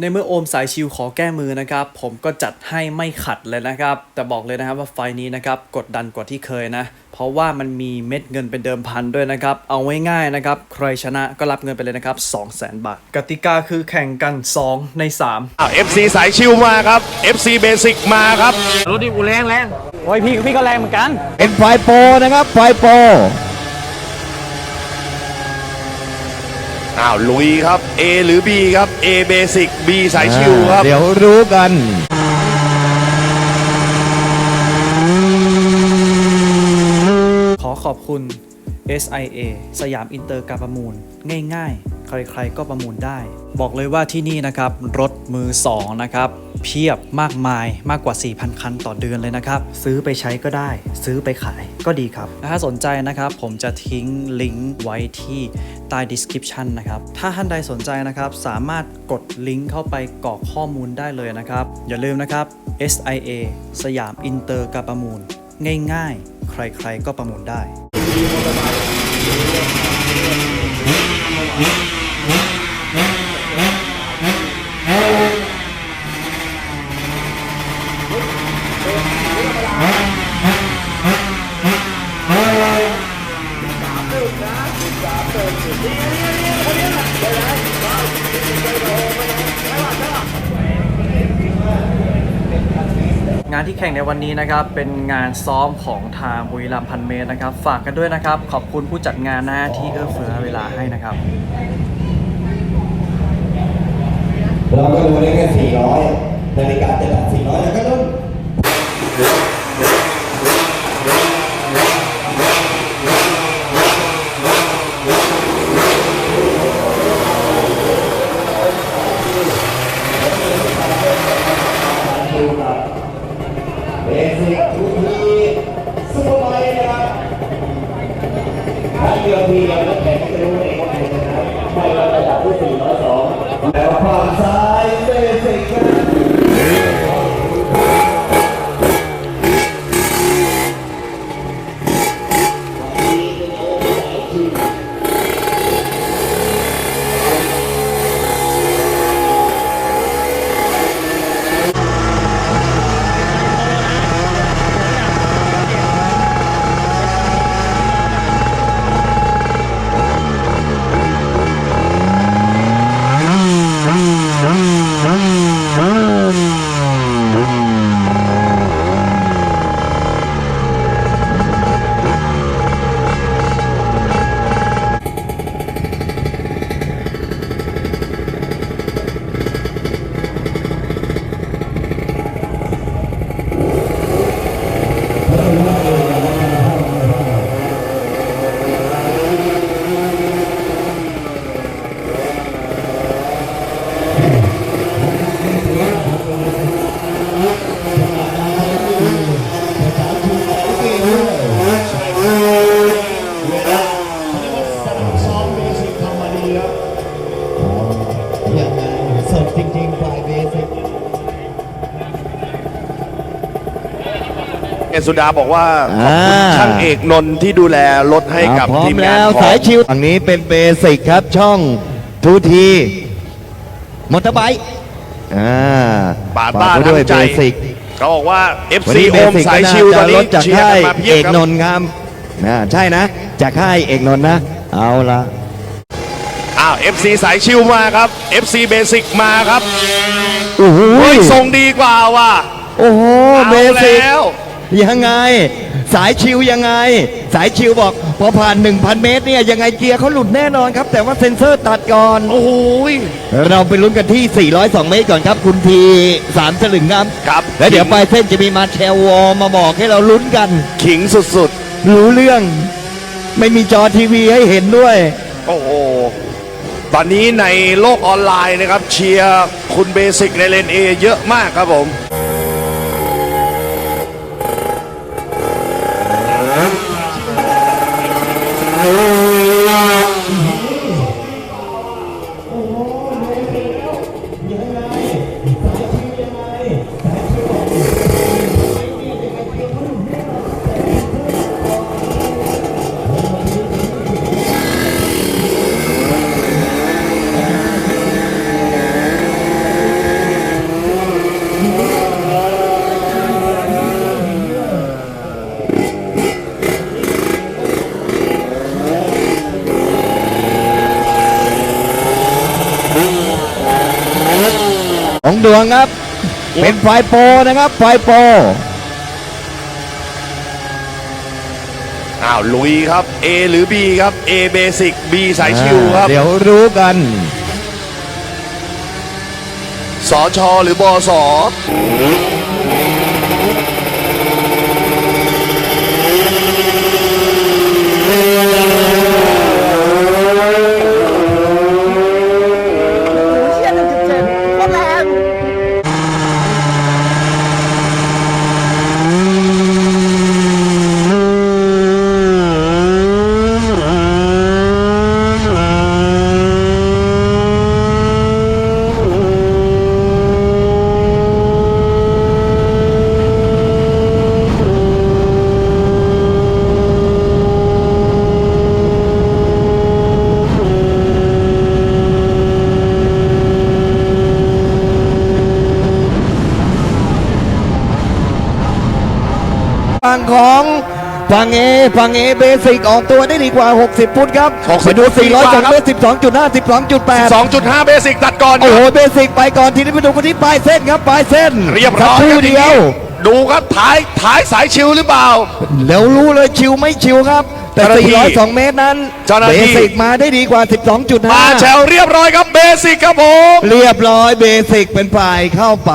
ในเมื่อโอมสายชิวขอแก้มือนะครับ ผมก็จัดให้ไม่ขัดเลยนะครับ แต่บอกเลยนะครับว่าไฟล์นี้นะครับกดดันกว่าที่เคยนะ เพราะว่ามันมีเม็ดเงินเป็นเดิมพันด้วยนะครับ เอาไว้ง่ายนะครับ ใครชนะก็รับเงินไปเลยนะครับ 2 0 0 0 0 0บาท กติกาคือแข่งกัน 2 ใน 3อ้าว FC สายชิวมาครับ FC Basic มาครับรถดิกูแรงแรงโอ้ยพี่พี่ก็แรงเหมือนกันเป็นไฟโปรนะครับไฟโป อ้าวลุยครับ A หรือ B ครับ A Basic B สายชิวครับ เดี๋ยวรู้กัน ขอขอบคุณ SIA สยามอินเตอร์การประมูล ง่าย ๆ ใครๆก็ประมูลได้ บอกเลยว่าที่นี่นะครับ รถมือ 2 นะครับ เพียบมากมายมากกว่า 4,000 คันต่อเดือนเลยนะครับ ซื้อไปใช้ก็ได้ ซื้อไปขายก็ดีครับ ถ้าสนใจนะครับ ผมจะทิ้งลิงก์ไว้ที่ใต้ description นะครับ ถ้าท่านใดสนใจนะครับ สามารถกดลิงก์เข้าไปกรอกข้อมูลได้เลยนะครับ อย่าลืมนะครับ SIA สยามอินเตอร์การประมูล ง่ายๆ ใครๆก็ประมูลได้งานที่แข่งในวันนี้นะครับเป็นงานซ้อมของทางบุรีรัมย์พันเมตรนะครับ ฝากกันด้วยนะครับ ขอบคุณผู้จัดงานนะที่เอื้อเฟื้อเวลาให้นะครับ เราก็รู้ได้แค่400นาฬิกาจะดับ400แล้วก็ต้อ เอสุดาบอกว่าขอบคุณอ่า ช่างเอกนนท์ที่ดูแลรถให้กับพร้อทีมมงาแล้นวของสายชิวฝั่งนี้เป็นเบสิกครับช่องทูทีมอเตอร์ไบค์อ่าบาดบ้าฝกไว้ทั้ด้วยงใจเบสิกเขาบอกว่า วัน FC นี้โอเบมสิกสายก็ชิวตน่าอนจะนี้ลดจากเชียร์ค่ากันยมาเพีเอยบกครับนนท์ครับนะใช่นะ จากค่ายเอกนนท์นะ เอาละอ้าว FC สายชิวมาครับ FC Basic มาครับโอ้โหเฮ้ยทรงดีกว่าว่ะโอ้โหเอาเบสิกแล้ว ยังไง สายชิวยังไง สายชิวบอก พอผ่าน 1,000 เมตรเนี่ยยังไงเกียร์เขาหลุดแน่นอนครับ แต่ว่าเซ็นเซอร์ตัดก่อน โอ้โหยเราไปลุ้นกันที่ 402 เมตรก่อนครับ คุณทีสามสลึงครับครับแล้วเดี๋ยวปลายเส้นจะมีมาแชลวอลมาบอกให้เราลุ้นกัน ขิงสุดรู้เรื่อง ไม่มีจอทีวีให้เห็นด้วย ๆ โอ้โห ตอนนี้ในโลกออนไลน์นะครับ เชียร์คุณเบสิกในเลนเอเยอะมากครับผม Oh. องดวงครับ เป็นไฟโปรนะครับไฟโปรอ้าวลุยครับ A หรือ B ครับ A Basic B สายชิวครับ เดี๋ยวรู้กันสอชอหรือบอสอ ฝั่งของฝั่งเอฝั่งเอเบสิกออกตัวได้ดีกว่า 60 ฟุตครับ60ไปดูดีกว่า400ครัจากบเมตร12.5 12.8 2.5 Basic ตัดก่อนคโอ้รับโหเบสิกไปก่อนทีนี้ไปดูกันที่ปลายเส้นครับปลายเส้น เรียบร้อยสักคครู่รับเดียว ดูครับท้ายท้ายสายชิวหรือเปล่าแล้วรู้เลยชิวไม่ชิวครับ แต่เจ้าหน้าที่402 เมตรนั้นเจ้าหน้าเบที่สิกมาได้ดีกว่ามาแถ12.5วเรียบร้อยครับเบสิกครับผมเรียบร้อยเบสิกเป็นฝ่ายเข้าไป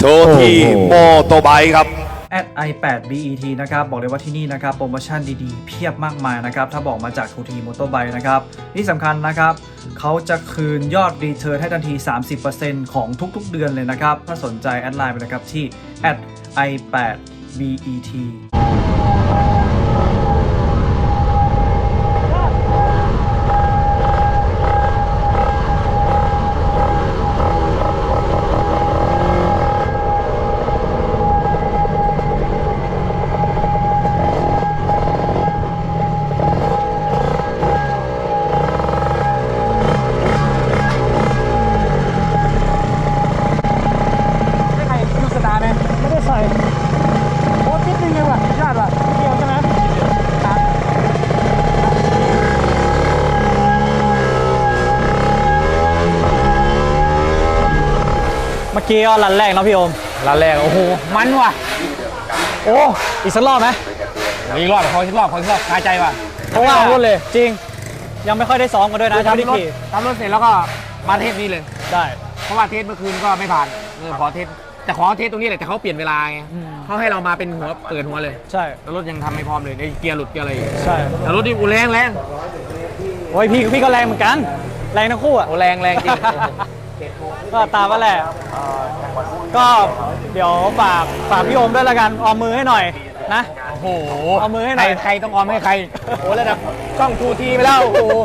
โททีโอ้โหโมโตไบครับ at i8bet นะครับ บอกเลยว่าที่นี่นะครับ โปรโมชั่นดีๆ เพียบมากมายนะครับ ถ้าบอกมาจากทูทีมอเตอร์ไบนะครับ ที่สำคัญนะครับ เขาจะคืนยอดรีเทิร์นให้ทันที 30%ของทุกๆเดือนเลยนะครับ ถ้าสนใจแอดไลน์ไปนะครับที่ at i8bet กี้ก็รันแรกเนาะพี่โอมร้านแรกโอ้โหมันว่ะโอ้อีกสักรอบไหมอีกรอบขออีกรอบขออีกรอบคาใจว่ะเพราะว่าจริง ยังไม่ค่อยได้ซ้อมกันด้วยนะยังไม่ได้ทำรถขี่ทำรถเสร็จแล้วก็มาเทสนี้เลยได้เพราะว่าเทสเมื่อคืนก็ไม่ผ่านเออขอเทสแต่ขอเทสตรงนี้แหละแต่เขาเปลี่ยนเวลาไงเขาให้เรามาเป็นหัวเปิดหัวเลยใช่แล้วรถยังทำไม่พร้อมเลยไอ้เกียร์หลุดเกียร์อะไรอีกใช่แต่รถนี่อูแรงแรงโอ้ยพี่พี่ก็แรงเหมือนกัน แรงทั้งคู่อะโอ้แรงแรงจริง ก็ตามมาแหละ ก็เดี๋ยวฝากฝากพี่โอมด้วยละกันออมมือให้หน่อยนะ โอ้โหเอามือให้หน่อย ใครใครต้องออมให้ใคร โอ้ระดับช่องทูทีไปแล้ว โอ้โห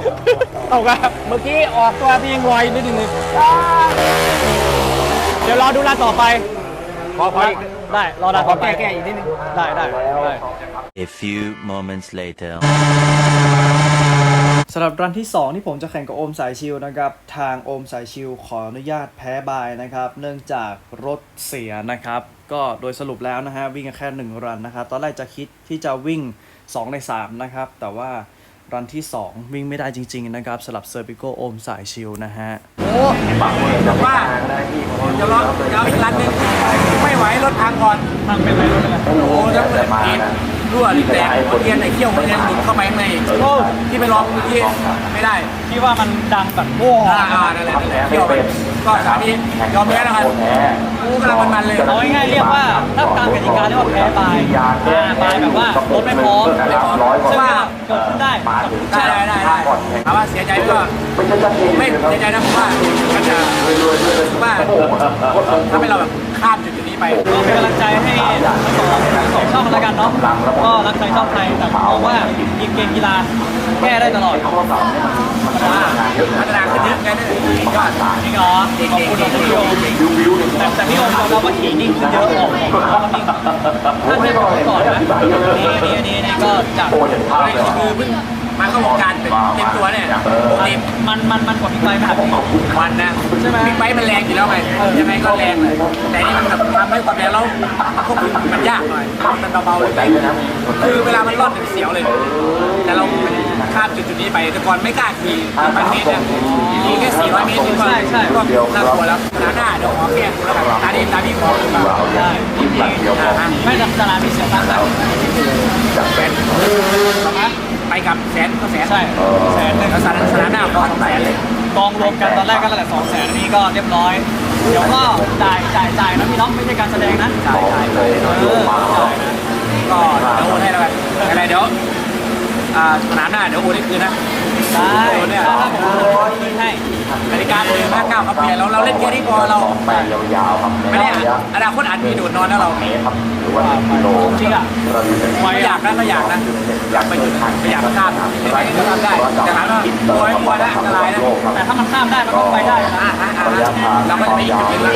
ตกอะเมื่อกี้ออกตัวพี่ยังลอยนิดนึงเลยเดี๋ยวรอดูรันต่อไป ขอขออีกได้ รอขรัอนขอต่อไปแก้แก้อีกนิดนึง ได้ได้ได้ A few moments later. สำหรับรันที่ 2 ที่ผมจะแข่งกับโอมสายชิลนะครับ ทางโอมสายชิลขออนุญาตแพ้บายนะครับ เนื่องจากรถเสียนะครับ ก็โดยสรุปแล้วนะฮะวิ่งกันแค่ 1 รันนะครับ ตอนแรกจะคิดที่จะวิ่ง 2 ใน 3 นะครับ แต่ว่ารันที่ 2 วิ่งไม่ได้จริง ๆ นะครับสำหรับเซอร์ปิโกโอมสายชิลนะฮะแต่ว่าจะรอจะเอาอีกรันหนึงไม่ไหวรถพังก่อนทางเป็นไรรถเป็นไรโอ้โหถ้าเกิดเกมรั่วหรือแตกหัวเทียนไอ้เขี้ยวหัวเทียนหลุดเข้าไปข้างในที่ไปลองเมื่อกี้ไม่ได้พี่ว่ามันดังแบบโอ้อ่าอ่านั่นแหละนั่นแหละเขี้ยวไปก็สามียอมแพ้แล้วกัน กูกำลังมันๆเลยเอาง่ายๆเรียกว่าถ้าตามกติกาเรียกว่าแพ้บายอ่าบายแบบว่ารถไม่พร้อมไม่พร้อมซึ่งว่าเกิดขึ้นได้กับทุกได้ชาติได้ได้ได้ถามว่าเสียใจก็ไม่เสียใจนะผมว่ามันจะรู้สึกว่าทำให้เราแบบข้ามจุดจุดนี้ไปก็เป็นกำลังใจให้ทั้งสองทั้งสองช่องแล้วกันเนาะก็รักใครชอบใครแต่ผมมองว่ายิงเกมกีฬา แก้ได้ตลอดว่าพัฒนาขึ้นเยอะไงนี่ยอดจริงเหรอขอบคุณขอบคุณพี่โอมแต่แต่พี่โอมยอมรับว่าขี่นิ่งขึ้นเยอะออกออกก็นิ่งถ้าเทียบกับเมื่อก่อนนะนี่นี่นี่นี่ก็จากคือเพิ่งมาเข้าวงการเป็นเต็มตัวเนี่ยปกติมันมันมันกว่าพี่ไปไหมครับมันนะใช่ไหมบิ๊กไบค์มันแรงอยู่แล้วไงยังไงก็แรงเลยแต่นี่มันแบบทำให้ความแรงเราควบคุมมันยากหน่อยมันเบาๆเลยคือเวลามันรอนเนี่ยเสียวเลย แต่เรา ข้ามจุดจุดนี้ไปแต่ก่อนไม่กล้าขี่พันเมตรเนี่ยขี่แค่สี่ร้อยเมตรนี่ก็ใช่ใช่ก็น่ากลัวแล้วหน้าหน้าเดี๋ยวขอแก้แล้วกันตาดีตาดีขอขึ้นมาใช่ไม่แต่สนามมีเสียตังค์นะแสนไปกับแสนก็แสนใช่แสนหนึ่งแล้วสนามสนามหน้าก็สองแสนเลยกองรวมกันตอนแรกก็ระดับสองแสนนี้ก็เรียบร้อย เดี๋ยวก็จ่ายจ่ายจ่ายนะพี่น้องไม่ใช่การแสดงนะจ่ายจ่ายไปเออจ่ายนะก็เดี๋ยวโอนให้แล้วกันอะไรเดี๋ยว อ่าสนามหน้าเดี๋ยวโอนให้คืนนะได้โอนเนี่ยถ้าถ้าผมโอนคืนให้กติกาเลยห้าเก้าครับเปลี่ยนเราเราเล่นแค่นี้พอเราไม่ได้อะอนาคตอาจมีโดดนอนนะเราจริงอะไม่อยากนะไม่อยากนะอยากไปจุดไม่อยากข้ามไปก็ทำได้แต่ถามว่าตัวไม่กลัวนะอันตรายนะแต่ถ้ามันข้ามได้มันก็ไปได้นะอ่าฮะอ่าฮะเราก็จะไม่อีกจุดหนึ่งละ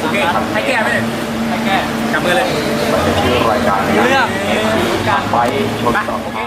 โอเคให้แก้ไหมเนี่ยให้แก้จับมือเลยเรื่องการไปโอ